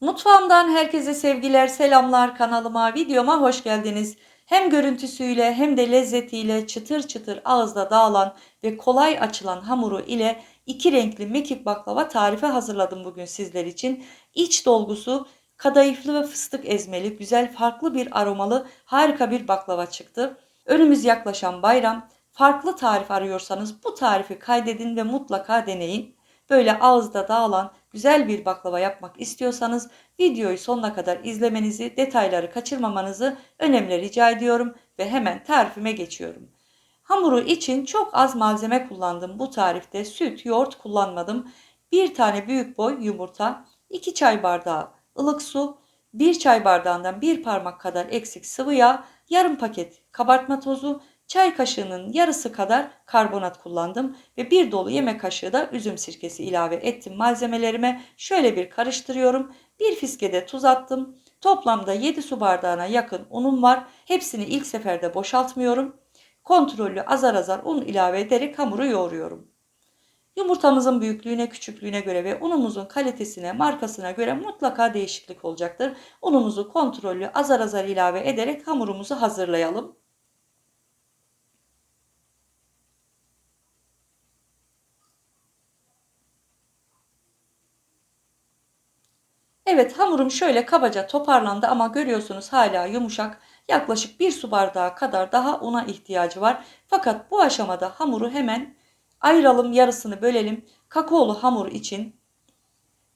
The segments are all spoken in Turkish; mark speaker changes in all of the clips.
Speaker 1: Mutfağımdan herkese sevgiler, selamlar kanalıma, videoma hoş geldiniz. Hem görüntüsüyle hem de lezzetiyle çıtır çıtır ağızda dağılan ve kolay açılan hamuru ile iki renkli mekik baklava tarifi hazırladım bugün sizler için. İç dolgusu kadayıflı ve fıstık ezmeli, güzel farklı bir aromalı harika bir baklava çıktı. Önümüz yaklaşan bayram. Farklı tarif arıyorsanız bu tarifi kaydedin ve mutlaka deneyin. Böyle ağızda dağılan güzel bir baklava yapmak istiyorsanız videoyu sonuna kadar izlemenizi, detayları kaçırmamanızı önemli rica ediyorum ve hemen tarifime geçiyorum. Hamuru için çok az malzeme kullandım bu tarifte. Süt, yoğurt kullanmadım. Bir tane büyük boy yumurta, 2 çay bardağı ılık su, 1 çay bardağından bir parmak kadar eksik sıvı yağ, yarım paket kabartma tozu, çay kaşığının yarısı kadar karbonat kullandım ve bir dolu yemek kaşığı da üzüm sirkesi ilave ettim malzemelerime. Şöyle bir karıştırıyorum. Bir fiskede tuz attım. Toplamda 7 su bardağına yakın unum var. Hepsini ilk seferde boşaltmıyorum. Kontrollü azar azar un ilave ederek hamuru yoğuruyorum. Yumurtamızın büyüklüğüne, küçüklüğüne göre ve unumuzun kalitesine, markasına göre mutlaka değişiklik olacaktır. Unumuzu kontrollü azar azar ilave ederek hamurumuzu hazırlayalım. Evet hamurum şöyle kabaca toparlandı ama görüyorsunuz hala yumuşak. Yaklaşık bir su bardağı kadar daha una ihtiyacı var. Fakat bu aşamada hamuru hemen ayıralım yarısını bölelim. Kakaolu hamur için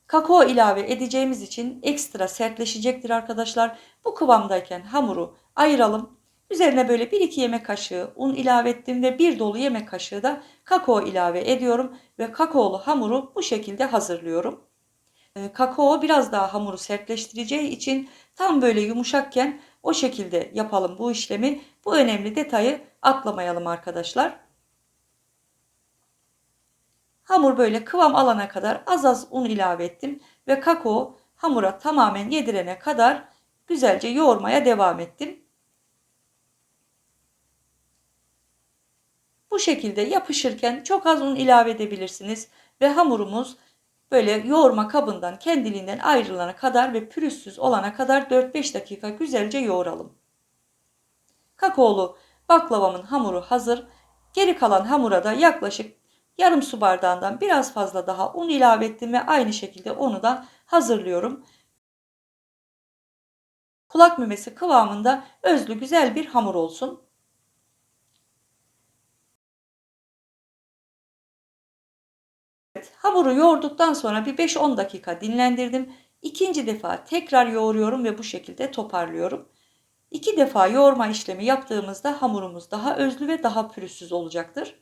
Speaker 1: kakao ilave edeceğimiz için ekstra sertleşecektir arkadaşlar. Bu kıvamdayken hamuru ayıralım. Üzerine böyle 1-2 yemek kaşığı un ilave ettim ve bir dolu yemek kaşığı da kakao ilave ediyorum ve kakaolu hamuru bu şekilde hazırlıyorum. Ee, kakao biraz daha hamuru sertleştireceği için tam böyle yumuşakken o şekilde yapalım bu işlemi. Bu önemli detayı atlamayalım arkadaşlar. Hamur böyle kıvam alana kadar az az un ilave ettim ve kakao hamura tamamen yedirene kadar güzelce yoğurmaya devam ettim. Bu şekilde yapışırken çok az un ilave edebilirsiniz ve hamurumuz böyle yoğurma kabından kendiliğinden ayrılana kadar ve pürüzsüz olana kadar 4-5 dakika güzelce yoğuralım. Kakaolu baklavamın hamuru hazır. Geri kalan hamura da yaklaşık yarım su bardağından biraz fazla daha un ilave ettim ve aynı şekilde onu da hazırlıyorum. Kulak memesi kıvamında özlü güzel bir hamur olsun. Hamuru yoğurduktan sonra bir 5-10 dakika dinlendirdim. İkinci defa tekrar yoğuruyorum ve bu şekilde toparlıyorum. İki defa yoğurma işlemi yaptığımızda hamurumuz daha özlü ve daha pürüzsüz olacaktır.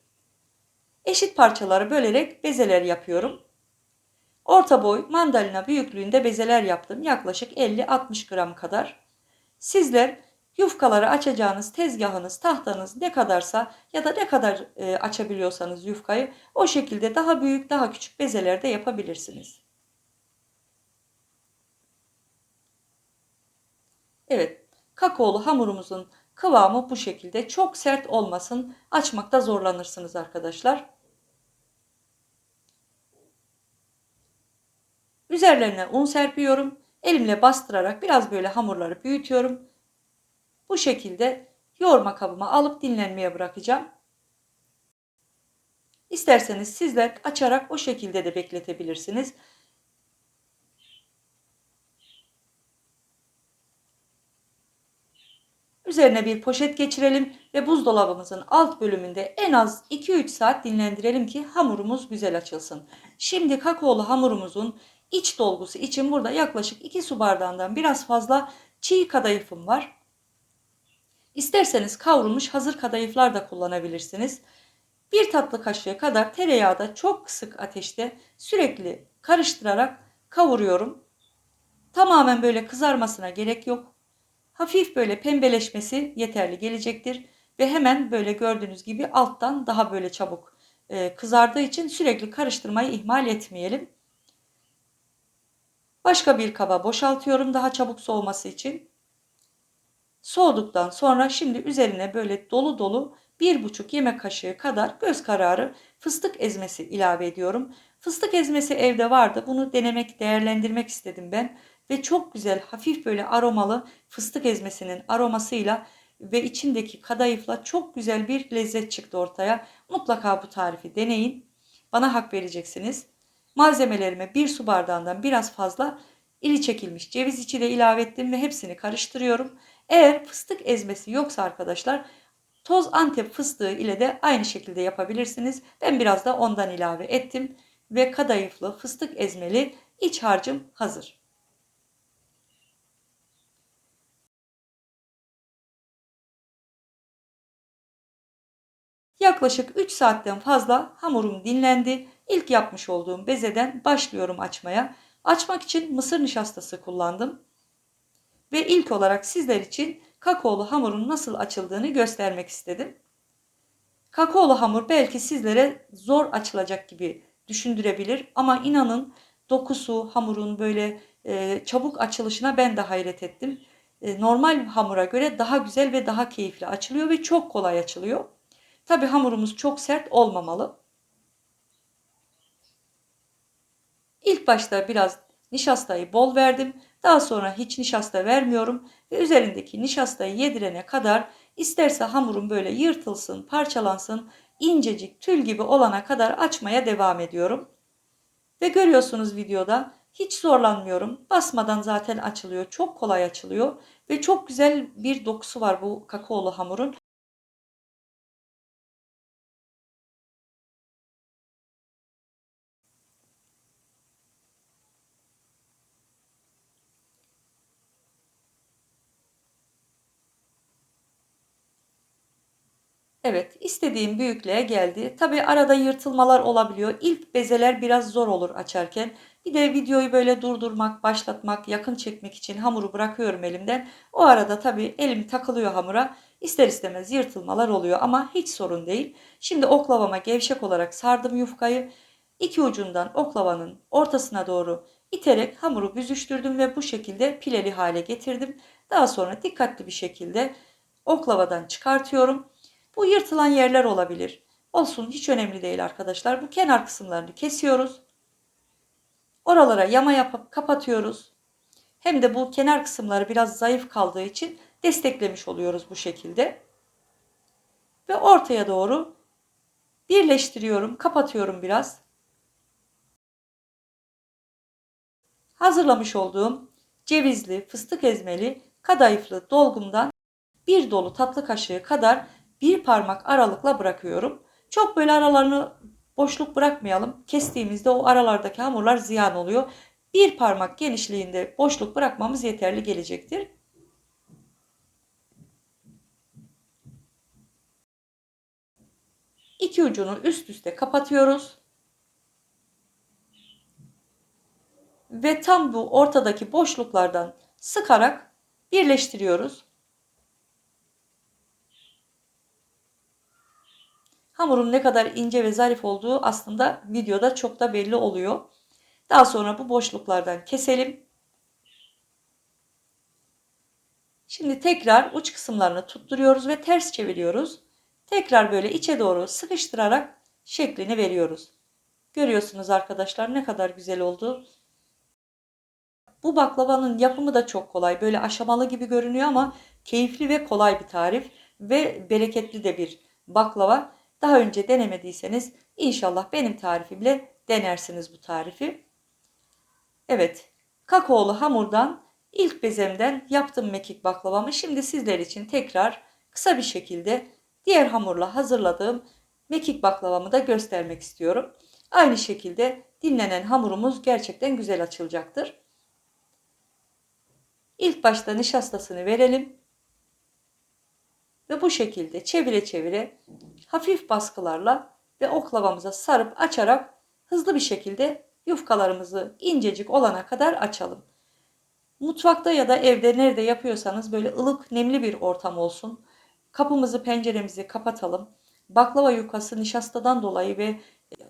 Speaker 1: Eşit parçaları bölerek bezeler yapıyorum. Orta boy mandalina büyüklüğünde bezeler yaptım. Yaklaşık 50-60 gram kadar. Sizler Yufkaları açacağınız tezgahınız, tahtanız ne kadarsa ya da ne kadar e, açabiliyorsanız yufkayı o şekilde daha büyük, daha küçük bezeler de yapabilirsiniz. Evet, kakaolu hamurumuzun kıvamı bu şekilde. Çok sert olmasın, açmakta zorlanırsınız arkadaşlar. Üzerlerine un serpiyorum. Elimle bastırarak biraz böyle hamurları büyütüyorum. Bu şekilde yoğurma kabıma alıp dinlenmeye bırakacağım. İsterseniz sizler açarak o şekilde de bekletebilirsiniz. Üzerine bir poşet geçirelim ve buzdolabımızın alt bölümünde en az 2-3 saat dinlendirelim ki hamurumuz güzel açılsın. Şimdi kakaolu hamurumuzun iç dolgusu için burada yaklaşık 2 su bardağından biraz fazla çiğ kadayıfım var. İsterseniz kavrulmuş hazır kadayıflar da kullanabilirsiniz. Bir tatlı kaşığı kadar tereyağı da çok kısık ateşte sürekli karıştırarak kavuruyorum. Tamamen böyle kızarmasına gerek yok. Hafif böyle pembeleşmesi yeterli gelecektir. Ve hemen böyle gördüğünüz gibi alttan daha böyle çabuk e, kızardığı için sürekli karıştırmayı ihmal etmeyelim. Başka bir kaba boşaltıyorum daha çabuk soğuması için. Soğuduktan sonra şimdi üzerine böyle dolu dolu bir buçuk yemek kaşığı kadar göz kararı fıstık ezmesi ilave ediyorum. Fıstık ezmesi evde vardı. Bunu denemek, değerlendirmek istedim ben. Ve çok güzel, hafif böyle aromalı fıstık ezmesinin aromasıyla ve içindeki kadayıfla çok güzel bir lezzet çıktı ortaya. Mutlaka bu tarifi deneyin. Bana hak vereceksiniz. Malzemelerime bir su bardağından biraz fazla ili çekilmiş ceviz içi de ilave ettim ve hepsini karıştırıyorum. Eğer fıstık ezmesi yoksa arkadaşlar toz antep fıstığı ile de aynı şekilde yapabilirsiniz. Ben biraz da ondan ilave ettim ve kadayıflı fıstık ezmeli iç harcım hazır. Yaklaşık 3 saatten fazla hamurum dinlendi. İlk yapmış olduğum bezeden başlıyorum açmaya. Açmak için mısır nişastası kullandım. Ve ilk olarak sizler için kakaolu hamurun nasıl açıldığını göstermek istedim. Kakaolu hamur belki sizlere zor açılacak gibi düşündürebilir ama inanın dokusu hamurun böyle e, çabuk açılışına ben de hayret ettim. E, normal hamura göre daha güzel ve daha keyifli açılıyor ve çok kolay açılıyor. Tabi hamurumuz çok sert olmamalı. İlk başta biraz nişastayı bol verdim. Daha sonra hiç nişasta vermiyorum ve üzerindeki nişastayı yedirene kadar isterse hamurum böyle yırtılsın, parçalansın, incecik tül gibi olana kadar açmaya devam ediyorum. Ve görüyorsunuz videoda hiç zorlanmıyorum. Basmadan zaten açılıyor. Çok kolay açılıyor ve çok güzel bir dokusu var bu kakaolu hamurun. Evet, istediğim büyüklüğe geldi. Tabii arada yırtılmalar olabiliyor. İlk bezeler biraz zor olur açarken. Bir de videoyu böyle durdurmak, başlatmak, yakın çekmek için hamuru bırakıyorum elimden. O arada tabii elim takılıyor hamura. İster istemez yırtılmalar oluyor ama hiç sorun değil. Şimdi oklavama gevşek olarak sardım yufkayı. İki ucundan oklavanın ortasına doğru iterek hamuru büzüştürdüm ve bu şekilde pileli hale getirdim. Daha sonra dikkatli bir şekilde oklavadan çıkartıyorum. Bu yırtılan yerler olabilir. Olsun hiç önemli değil arkadaşlar. Bu kenar kısımlarını kesiyoruz. Oralara yama yapıp kapatıyoruz. Hem de bu kenar kısımları biraz zayıf kaldığı için desteklemiş oluyoruz bu şekilde. Ve ortaya doğru birleştiriyorum, kapatıyorum biraz. Hazırlamış olduğum cevizli, fıstık ezmeli, kadayıflı dolgumdan bir dolu tatlı kaşığı kadar bir parmak aralıkla bırakıyorum. Çok böyle aralarını boşluk bırakmayalım. Kestiğimizde o aralardaki hamurlar ziyan oluyor. Bir parmak genişliğinde boşluk bırakmamız yeterli gelecektir. İki ucunu üst üste kapatıyoruz. Ve tam bu ortadaki boşluklardan sıkarak birleştiriyoruz. Hamurun ne kadar ince ve zarif olduğu aslında videoda çok da belli oluyor. Daha sonra bu boşluklardan keselim. Şimdi tekrar uç kısımlarını tutturuyoruz ve ters çeviriyoruz. Tekrar böyle içe doğru sıkıştırarak şeklini veriyoruz. Görüyorsunuz arkadaşlar ne kadar güzel oldu. Bu baklavanın yapımı da çok kolay. Böyle aşamalı gibi görünüyor ama keyifli ve kolay bir tarif ve bereketli de bir baklava. Daha önce denemediyseniz inşallah benim tarifimle denersiniz bu tarifi. Evet, kakaolu hamurdan ilk bezemden yaptım mekik baklavamı. Şimdi sizler için tekrar kısa bir şekilde diğer hamurla hazırladığım mekik baklavamı da göstermek istiyorum. Aynı şekilde dinlenen hamurumuz gerçekten güzel açılacaktır. İlk başta nişastasını verelim. Ve bu şekilde çevire çevire hafif baskılarla ve oklavamıza sarıp açarak hızlı bir şekilde yufkalarımızı incecik olana kadar açalım. Mutfakta ya da evde nerede yapıyorsanız böyle ılık nemli bir ortam olsun. Kapımızı penceremizi kapatalım. Baklava yufkası nişastadan dolayı ve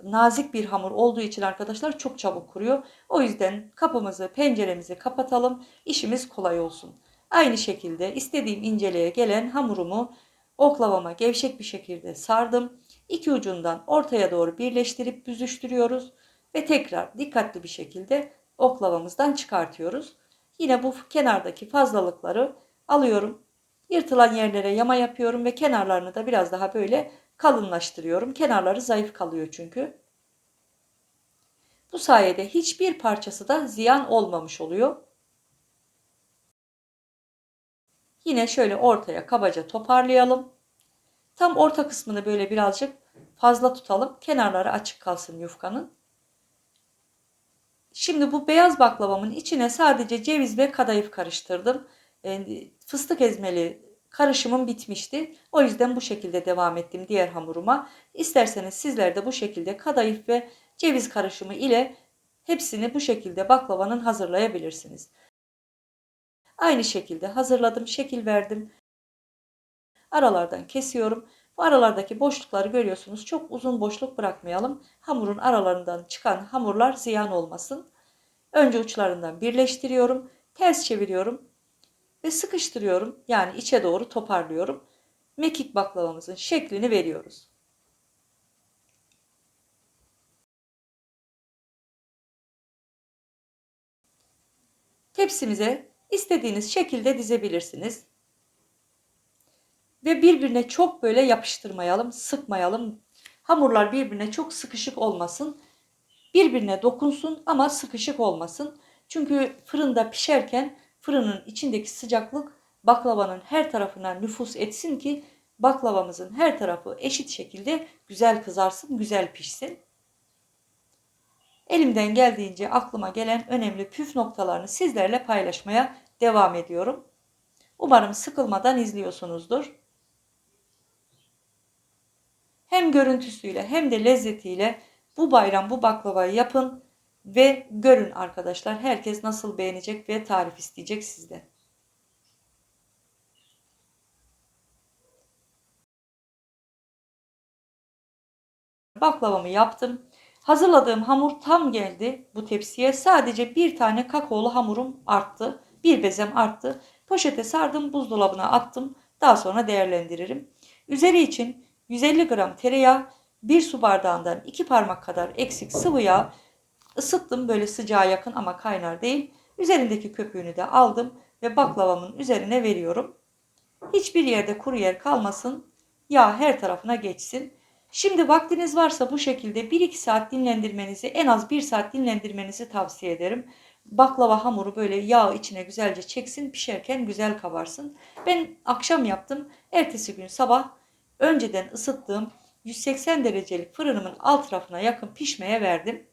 Speaker 1: nazik bir hamur olduğu için arkadaşlar çok çabuk kuruyor. O yüzden kapımızı penceremizi kapatalım. İşimiz kolay olsun. Aynı şekilde istediğim inceliğe gelen hamurumu oklavama gevşek bir şekilde sardım. İki ucundan ortaya doğru birleştirip büzüştürüyoruz Ve tekrar dikkatli bir şekilde oklavamızdan çıkartıyoruz. Yine bu kenardaki fazlalıkları alıyorum. Yırtılan yerlere yama yapıyorum ve kenarlarını da biraz daha böyle kalınlaştırıyorum. Kenarları zayıf kalıyor çünkü. Bu sayede hiçbir parçası da ziyan olmamış oluyor. Yine şöyle ortaya kabaca toparlayalım. Tam orta kısmını böyle birazcık fazla tutalım. Kenarları açık kalsın yufkanın. Şimdi bu beyaz baklavamın içine sadece ceviz ve kadayıf karıştırdım. Fıstık ezmeli karışımım bitmişti. O yüzden bu şekilde devam ettim diğer hamuruma. İsterseniz sizler de bu şekilde kadayıf ve ceviz karışımı ile hepsini bu şekilde baklavanın hazırlayabilirsiniz. Aynı şekilde hazırladım, şekil verdim. Aralardan kesiyorum. Bu aralardaki boşlukları görüyorsunuz. Çok uzun boşluk bırakmayalım. Hamurun aralarından çıkan hamurlar ziyan olmasın. Önce uçlarından birleştiriyorum. Ters çeviriyorum ve sıkıştırıyorum. Yani içe doğru toparlıyorum. Mekik baklavamızın şeklini veriyoruz. Tepsimize istediğiniz şekilde dizebilirsiniz. Ve birbirine çok böyle yapıştırmayalım, sıkmayalım. Hamurlar birbirine çok sıkışık olmasın. Birbirine dokunsun ama sıkışık olmasın. Çünkü fırında pişerken fırının içindeki sıcaklık baklavanın her tarafına nüfus etsin ki baklavamızın her tarafı eşit şekilde güzel kızarsın, güzel pişsin. Elimden geldiğince aklıma gelen önemli püf noktalarını sizlerle paylaşmaya devam ediyorum. Umarım sıkılmadan izliyorsunuzdur. Hem görüntüsüyle hem de lezzetiyle bu bayram bu baklavayı yapın ve görün arkadaşlar herkes nasıl beğenecek ve tarif isteyecek sizden. Baklavamı yaptım. Hazırladığım hamur tam geldi bu tepsiye. Sadece bir tane kakaolu hamurum arttı. Bir bezem arttı. Poşete sardım buzdolabına attım. Daha sonra değerlendiririm. Üzeri için 150 gram tereyağı, 1 su bardağından 2 parmak kadar eksik sıvı yağ ısıttım böyle sıcağa yakın ama kaynar değil. Üzerindeki köpüğünü de aldım ve baklavamın üzerine veriyorum. Hiçbir yerde kuru yer kalmasın. Yağ her tarafına geçsin. Şimdi vaktiniz varsa bu şekilde 1-2 saat dinlendirmenizi en az 1 saat dinlendirmenizi tavsiye ederim. Baklava hamuru böyle yağ içine güzelce çeksin pişerken güzel kabarsın. Ben akşam yaptım. Ertesi gün sabah önceden ısıttığım 180 derecelik fırınımın alt tarafına yakın pişmeye verdim.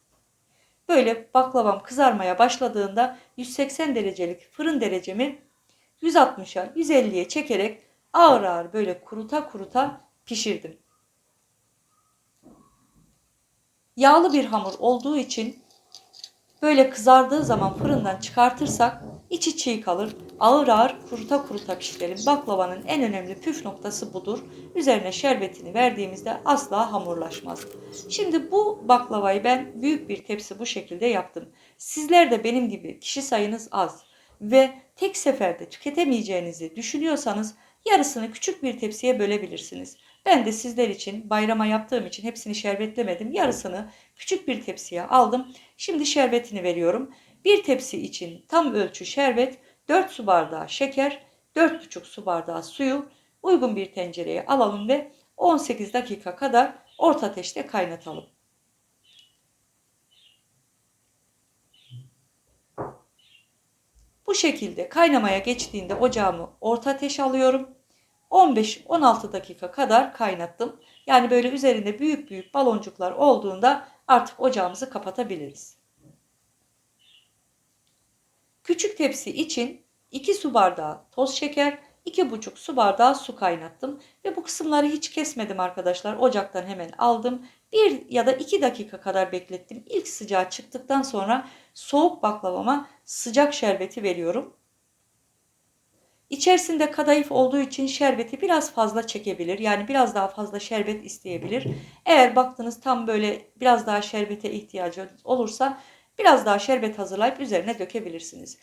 Speaker 1: Böyle baklavam kızarmaya başladığında 180 derecelik fırın derecemi 160'a 150'ye çekerek ağır ağır böyle kuruta kuruta pişirdim. Yağlı bir hamur olduğu için böyle kızardığı zaman fırından çıkartırsak içi çiğ kalır. Ağır ağır kuruta kuruta pişirelim. Baklavanın en önemli püf noktası budur. Üzerine şerbetini verdiğimizde asla hamurlaşmaz. Şimdi bu baklavayı ben büyük bir tepsi bu şekilde yaptım. Sizler de benim gibi kişi sayınız az ve tek seferde tüketemeyeceğinizi düşünüyorsanız yarısını küçük bir tepsiye bölebilirsiniz. Ben de sizler için bayrama yaptığım için hepsini şerbetlemedim. Yarısını küçük bir tepsiye aldım. Şimdi şerbetini veriyorum. Bir tepsi için tam ölçü şerbet, 4 su bardağı şeker, 4,5 su bardağı suyu uygun bir tencereye alalım ve 18 dakika kadar orta ateşte kaynatalım. Bu şekilde kaynamaya geçtiğinde ocağımı orta ateş alıyorum. 15-16 dakika kadar kaynattım. Yani böyle üzerinde büyük büyük baloncuklar olduğunda artık ocağımızı kapatabiliriz. Küçük tepsi için 2 su bardağı toz şeker, 2,5 su bardağı su kaynattım. Ve bu kısımları hiç kesmedim arkadaşlar. Ocaktan hemen aldım. 1 ya da 2 dakika kadar beklettim. İlk sıcağı çıktıktan sonra soğuk baklavama sıcak şerbeti veriyorum. İçerisinde kadayıf olduğu için şerbeti biraz fazla çekebilir. Yani biraz daha fazla şerbet isteyebilir. Eğer baktınız tam böyle biraz daha şerbete ihtiyacı olursa biraz daha şerbet hazırlayıp üzerine dökebilirsiniz.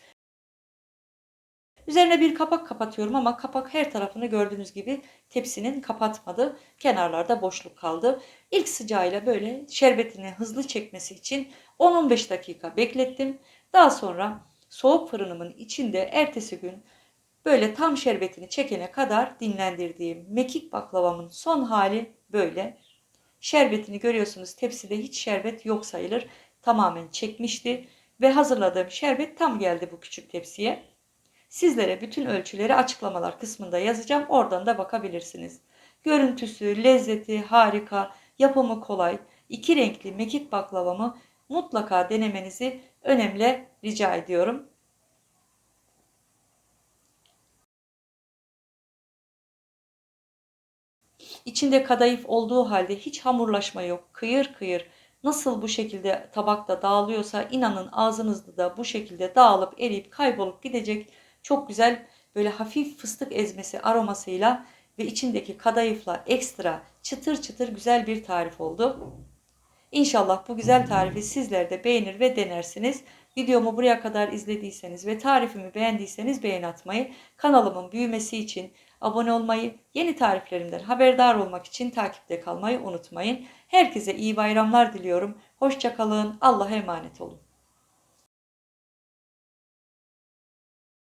Speaker 1: Üzerine bir kapak kapatıyorum ama kapak her tarafını gördüğünüz gibi tepsinin kapatmadı. Kenarlarda boşluk kaldı. İlk sıcağıyla böyle şerbetini hızlı çekmesi için 10-15 dakika beklettim. Daha sonra soğuk fırınımın içinde ertesi gün böyle tam şerbetini çekene kadar dinlendirdiğim mekik baklavamın son hali böyle. Şerbetini görüyorsunuz tepside hiç şerbet yok sayılır. Tamamen çekmişti ve hazırladığım şerbet tam geldi bu küçük tepsiye. Sizlere bütün ölçüleri açıklamalar kısmında yazacağım. Oradan da bakabilirsiniz. Görüntüsü, lezzeti harika, yapımı kolay. İki renkli mekik baklavamı mutlaka denemenizi önemli rica ediyorum. İçinde kadayıf olduğu halde hiç hamurlaşma yok. Kıyır kıyır nasıl bu şekilde tabakta dağılıyorsa inanın ağzınızda da bu şekilde dağılıp eriyip kaybolup gidecek çok güzel böyle hafif fıstık ezmesi aromasıyla ve içindeki kadayıfla ekstra çıtır çıtır güzel bir tarif oldu. İnşallah bu güzel tarifi sizler de beğenir ve denersiniz. Videomu buraya kadar izlediyseniz ve tarifimi beğendiyseniz beğen atmayı, kanalımın büyümesi için abone olmayı, yeni tariflerimden haberdar olmak için takipte kalmayı unutmayın. Herkese iyi bayramlar diliyorum. Hoşçakalın. Allah'a emanet olun.